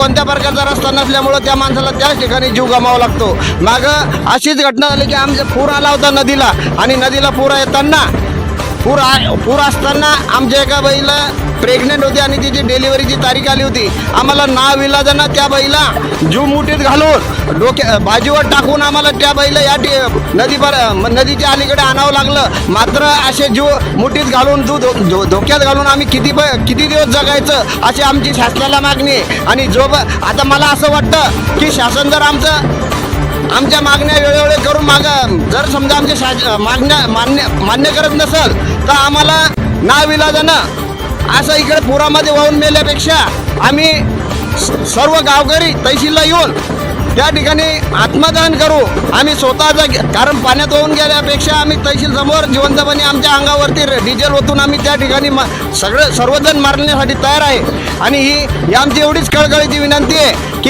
कोणत्या प्रकारचा रस्ता नसल्यामुळं त्या माणसाला त्याच ठिकाणी जीव गमावा लागतो. मागं अशीच घटना झाली की आमचा पूर आला होता नदीला आणि नदीला पूर येताना पूर आ पूर असताना आमच्या एका बाईला प्रेग्नेंट होती आणि तिची डिलिव्हरीची तारीख आली होती. आम्हाला नाव इलाजांना त्या बाईला जीव मुठीत घालून डोक्या बाजीवर टाकून आम्हाला त्या बाईला या ठि- नदी पर नदीच्या अलीकडे आणावं लागलं. मात्र असे जीव मुठीत घालून तू धो- धो- धोक्यात घालून आम्ही किती प- किती दिवस जगायचं अशी आमची शासनाला मागणी आणि जो आता मला असं वाटतं की शासन जर आमचं आमच्या मागण्या वेळोवेळी करून माग जर समजा आमच्या शास मागण्या मान्य मान्य करत नसेल तर आम्हाला नाविलाजानं असं इकडे पुरामध्ये वाहून मेल्यापेक्षा आम्ही स- सर्व गावकरी तहसीलला येऊन त्या ठिकाणी आत्मदान करू. आम्ही स्वतःचा कारण पाण्यात वाहून गेल्यापेक्षा आम्ही तहसील समोर जिवंतपणे आमच्या अंगावरती डिझेल ओतून आम्ही त्या ठिकाणी म सगळं सर्वजण मारण्यासाठी तयार आहे. आणि ही ही आमची एवढीच कळकळीची विनंती आहे की